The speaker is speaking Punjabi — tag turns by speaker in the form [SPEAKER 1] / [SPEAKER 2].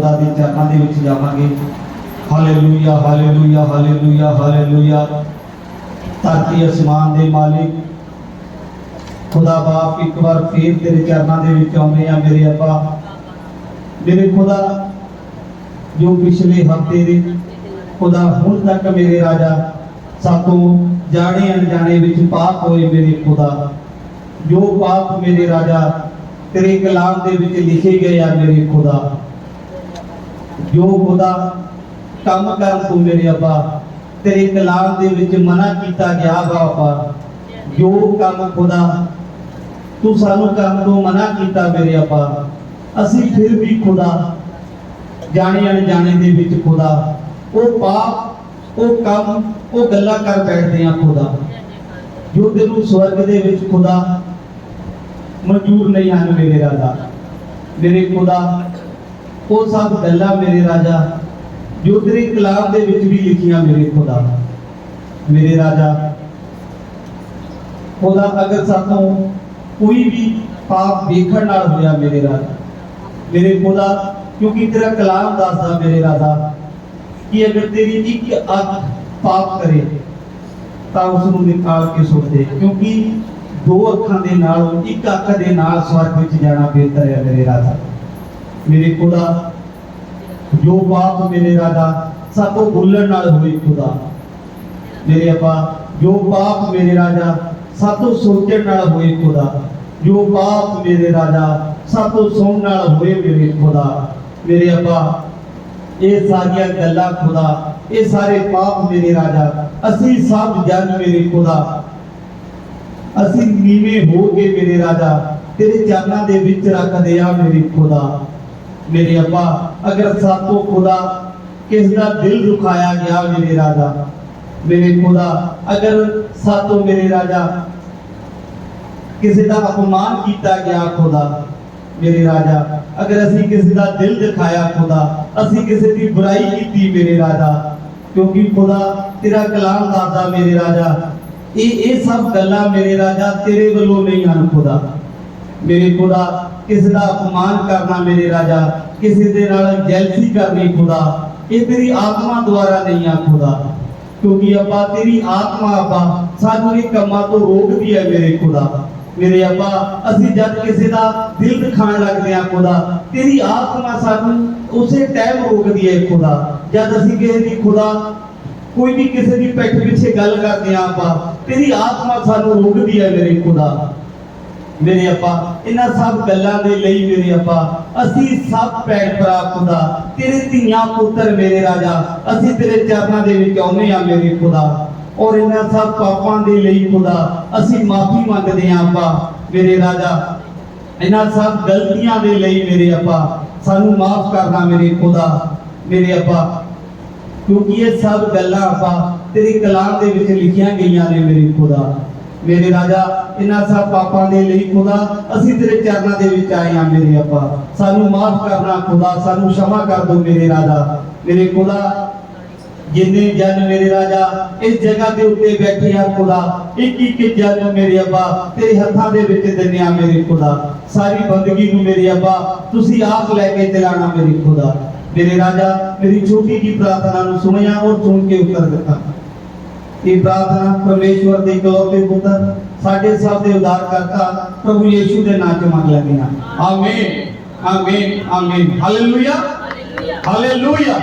[SPEAKER 1] ਖੁਦਾ ਦੇ ਚਰਨਾਂ ਦੇ ਵਿੱਚ ਜਾਵਾਂਗੇ। ਹਾਲੇਲੂਇਆ ਹਾਲੇਲੂਇਆ ਹਾਲੇਲੂਇਆ ਹਾਲੇਲੂਇਆ ਧਰਤੀ ਅਸਮਾਨ ਦੇ ਮਾਲਿਕ, ਖੁਦਾ ਬਾਪ ਇੱਕ ਵਾਰ ਫੇਰ ਤੇਰੇ ਚਰਨਾਂ ਦੇ ਵਿੱਚ ਆਉਂਦੇ ਆ ਮੇਰੇ ਅੱਬਾ। ਮੇਰੇ ਖੁਦਾ, ਜੋ ਪਿਛਲੇ ਹਫ਼ਤੇ ਦੇ ਖੁਦਾ ਹੁਣ ਤੱਕ ਮੇਰੇ ਰਾਜਾ, ਸਾਤੋਂ ਜਾਣੇ ਅਣਜਾਣੇ ਵਿੱਚ ਪਾਪ ਹੋਏ ਮੇਰੇ ਖੁਦਾ। ਜੋ ਪਾਪ ਮੇਰੇ ਰਾਜਾ, ਤੇਰੇ ਕਲਾਮ ਦੇ ਵਿੱਚ ਲਿਖੇ ਗਏ ਆ ਮੇਰੇ ਖੁਦਾ। ਜੋ ਖੁਦਾ ਕੰਮ ਕਰਨ ਤੂੰ ਮੇਰੇ ਅੱਬਾ ਤੇਰੇ ਕਲਾਮ ਦੇ ਵਿੱਚ ਮਨਾ ਕੀਤਾ ਗਿਆ ਵਾ ਜੋ ਕੰਮ ਖੁਦਾ, ਤੂੰ ਸਾਨੂੰ ਕਰਨ ਤੋਂ ਮਨਾ ਕੀਤਾ ਮੇਰੇ ਅੱਬਾ ਅਸੀਂ ਫਿਰ ਵੀ ਖੁਦਾ, ਜਾਣੇ ਅਣਜਾਣੇ ਦੇ ਵਿੱਚ ਖੁਦਾ, ਉਹ ਪਾਪ, ਉਹ ਕੰਮ, ਉਹ ਗੱਲਾਂ ਕਰ ਬੈਠਦੇ ਆ ਖੁਦਾ। ਜੋ ਤੈਨੂੰ ਸਵਰਗ ਦੇ ਵਿੱਚ ਖੁਦਾ ਮਨਜ਼ੂਰ ਨਹੀਂ ਹਨ ਮੇਰੇ ਰਾਜਾ, ਮੇਰੇ ਖੁਦਾ ਉਹ ਸਭ ਗੱਲਾਂ ਮੇਰੇ ਰਾਜਾ, ਜੋ ਤੇਰੇ ਕਲਾਮ ਦੇ ਵਿੱਚ ਵੀ ਲਿਖੀਆਂ ਮੇਰੇ ਖੁਦਾ। ਮੇਰੇ ਰਾਜਾ, ਖੁਦਾ ਅਗਰ ਸਾਥੋਂ ਕੋਈ ਵੀ ਪਾਪ ਵੇਖਣ ਨਾਲ ਹੋਇਆ ਮੇਰੇ ਰਾਜਾ, ਮੇਰੇ ਖੁਦਾ, ਕਿਉਂਕਿ ਤੇਰਾ ਕਲਾਮ ਦੱਸਦਾ ਮੇਰੇ ਰਾਜਾ ਕਿ ਅਗਰ ਤੇਰੀ ਇੱਕ ਅੱਖ ਪਾਪ ਕਰੇ, ਤਾਂ ਉਸ ਨੂੰ ਨਿਕਾਲ ਕੇ ਸੁੱਟ ਦੇ, ਕਿਉਂਕਿ ਦੋ ਅੱਖਾਂ ਦੇ ਨਾਲੋਂ, ਇੱਕ ਅੱਖ ਦੇ ਨਾਲ ਸਵਰਗ ਵਿੱਚ ਜਾਣਾ ਬਿਹਤਰ ਹੈ ਮੇਰੇ ਰਾਜਾ। ਮੇਰੇ ਖੁਦਾ, ਜੋ ਪਾਪ ਮੇਰੇ ਰਾਜਾ ਸਾਤੋਂ ਭੁੱਲਣ ਨਾਲ ਹੋਈ ਖੁਦਾ। ਮੇਰੇ ਅੱਬਾ, ਜੋ ਪਾਪ ਮੇਰੇ ਰਾਜਾ ਸਾਤੋਂ ਸੋਚਣ ਨਾਲ ਹੋਏ ਖੁਦਾ। ਜੋ ਪਾਪ ਮੇਰੇ ਰਾਜਾ ਸਾਤੋਂ ਸੁਣਨ ਨਾਲ ਹੋਏ ਮੇਰੇ ਖੁਦਾ। ਮੇਰੇ ਅੱਬਾ, ਇਹ ਸਾਰੀਆਂ ਗੱਲਾਂ ਖੁਦਾ, ਇਹ ਸਾਰੇ ਪਾਪ ਮੇਰੇ ਰਾਜਾ, ਅਸੀਂ ਸਭ ਜਨ ਮੇਰੇ ਖੁਦਾ। ਅਸੀਂ ਨੀਵੇਂ ਹੋ ਕੇ ਮੇਰੇ ਰਾਜਾ, ਤੇਰੇ ਚਰਨਾਂ ਦੇ ਵਿੱਚ ਰੱਖਦੇ ਆ ਮੇਰੇ ਖੁਦਾ। ਮੇਰੇ ਅੱਬਾ ਅਗਰ ਸਾਤੋਂ ਖੁਦਾ ਕਿਸ ਦਾ ਦਿਲ ਦੁਖਾਇਆ ਗਿਆ ਮੇਰੇ ਰਾਜਾ ਮੇਰੇ ਖੁਦਾ ਅਗਰ ਸਾਤੋਂ ਮੇਰੇ ਰਾਜਾ ਕਿਸੇ ਦਾ ਅਪਮਾਨ ਕੀਤਾ ਗਿਆ ਖੁਦਾ ਮੇਰੇ ਰਾਜਾ ਅਗਰ ਅਸੀਂ ਕਿਸੇ ਦਾ ਦਿਲ ਦਿਖਾਇਆ ਖੁਦਾ ਅਸੀਂ ਕਿਸੇ ਦੀ ਬੁਰਾਈ ਕੀਤੀ ਮੇਰੇ ਰਾਜਾ ਕਿਉਂਕਿ ਖੁਦਾ ਤੇਰਾ ਕਲਾਮ ਦੱਸਦਾ ਮੇਰੇ ਰਾਜਾ ਇਹ ਇਹ ਸਭ ਗੱਲਾਂ ਮੇਰੇ ਰਾਜਾ ਤੇਰੇ ਵੱਲੋਂ ਨਹੀਂ ਹਨ ਖੁਦਾ ਮੇਰੇ ਖੁਦਾ, ਕਿਸੇ ਦਾ ਅਪਮਾਨ ਕਰਨਾ ਮੇਰੇ ਰਾਜਾ, ਕਿਸੇ ਦੇ ਨਾਲ ਜੈਲਸੀ ਕਰਨੀ ਖੁਦਾ। ਇਹ ਤੇਰੀ ਆਤਮਾ ਦੁਆਰਾ ਨਹੀਂ ਆ ਖੁਦਾ, ਕਿਉਂਕਿ ਅੱਬਾ ਤੇਰੀ ਆਤਮਾ ਅੱਬਾ, ਸਾਨੂੰ ਇਹ ਕੰਮਾਂ ਤੋਂ ਰੋਕਦੀ ਹੈ ਮੇਰੇ ਖੁਦਾ। ਮੇਰੇ ਅੱਬਾ, ਅਸੀਂ ਜਦ ਕਿਸੇ ਦਾ ਦਿਲ ਦਿਖਾਣ ਲੱਗਦੇ ਆ ਖੁਦਾ, ਤੇਰੀ ਆਤਮਾ ਸਾਨੂੰ ਉਸੇ ਟਾਈਮ ਰੋਕਦੀ ਹੈ ਖੁਦਾ। ਜਦ ਅਸੀਂ ਕਿਸੇ ਦੀ ਖੁਦਾ, ਕੋਈ ਵੀ ਕਿਸੇ ਦੀ ਪਿੱਠ ਪਿੱਛੇ ਗੱਲ ਕਰਦੇ ਆ ਆਪਾਂ ਤੇਰੀ ਆਤਮਾ ਸਾਨੂੰ ਰੋਕਦੀ ਹੈ ਮੇਰੇ ਖੁਦਾ। ਮੇਰੇ ਅੱਪਾ ਇਹਨਾਂ ਸਭ ਗੱਲਾਂ ਦੇ ਲਈ ਮੇਰੇ ਅੱਪਾ ਅਸੀਂ ਸਭ ਭੈਣ ਭਰਾ ਖੁਦਾ, ਤੇਰੇ ਧੀਆਂ ਪੁੱਤਰ ਮੇਰੇ ਰਾਜਾ, ਅਸੀਂ ਤੇਰੇ ਚਰਨਾਂ ਦੇ ਵਿੱਚ ਆਉਨੇ ਆ ਮੇਰੇ ਖੁਦਾ। ਔਰ ਇਹਨਾਂ ਸਭ ਪਾਪਾਂ ਦੇ ਲਈ ਖੁਦਾ, ਅਸੀਂ ਮਾਫੀ ਮੰਗਦੇ ਆ ਅੱਪਾ ਮੇਰੇ ਰਾਜਾ। ਇਹਨਾਂ ਸਭ ਗਲਤੀਆਂ ਦੇ ਲਈ ਮੇਰੇ ਅੱਪਾ ਸਾਨੂੰ ਮਾਫ ਕਰਨਾ ਮੇਰੇ ਖੁਦਾ, ਮੇਰੇ ਅੱਪਾ ਕਿਉਂਕਿ ਇਹ ਸਭ ਗੱਲਾਂ ਆਪਾਂ ਤੇਰੇ ਕਲਾਮ ਦੇ ਵਿੱਚ ਲਿਖੀਆਂ ਗਈਆਂ ਨੇ ਮੇਰੇ ਖੁਦਾ। ਮੇਰੇ ਰਾਜਾ, ਇਹਨਾਂ ਸਭ ਪਾਪਾਂ ਦੇ ਲਈ ਖੁਦਾ, ਅਸੀਂ ਤੇਰੇ ਚਰਨਾਂ ਦੇ ਵਿੱਚ ਆਏ ਆ ਮੇਰੇ ਅੱਪਾ ਸਾਨੂੰ ਮਾਫ ਕਰਨਾ ਖੁਦਾ, ਸਾਨੂੰ ਸ਼ਮਾ ਕਰ ਦੋ ਮੇਰੇ ਰਾਜਾ। ਮੇਰੇ ਖੁਦਾ, ਜਿੰਨੇ ਜਨ ਮੇਰੇ ਰਾਜਾ, ਇਸ ਜਗ੍ਹਾ ਦੇ ਉੱਤੇ ਬੈਠੇ ਆ ਖੁਦਾ। ਇੱਕ ਇੱਕ ਜਨ ਮੇਰੇ ਅੱਬਾ, ਤੇਰੇ ਹੱਥਾਂ ਦੇ ਵਿੱਚ ਦਿੰਨਿਆ ਮੇਰੇ ਖੁਦਾ। ਸਾਰੀ ਬੰਦਗੀ ਨੂੰ ਮੇਰੇ ਅੱਬਾ, ਤੁਸੀਂ ਆਪ ਲੈ ਕੇ ਚਲਾਣਾ ਮੇਰੇ ਖੁਦਾ। ਮੇਰੇ ਰਾਜਾ, ਮੇਰੀ ਛੋਟੀ ਜੀ ਪ੍ਰਾਰਥਨਾ ਨੂੰ ਸੁਣਿਆ ਔਰ ਸੁਣ ਕੇ ਉੱਤਰ ਦਿੱਤਾ। ਇਹ ਪ੍ਰਾਰਥਨਾ ਪਰਮੇਸ਼ਵਰ ਦੇ ਇਕਲੌਤੇ ਪੁੱਤਰ ਸਾਡੇ ਸਭ ਦੇ ਉਦਾਰ ਕਰਤਾ ਪ੍ਰਭੂ ਯੀਸ਼ੂ ਦੇ ਨਾਮ 'ਚ ਮੰਗ ਲੈਂਦੇ ਹਾਂ ਆਮੀਨ ਆਮੀਨ ਆਮੀਨ। Hallelujah hallelujah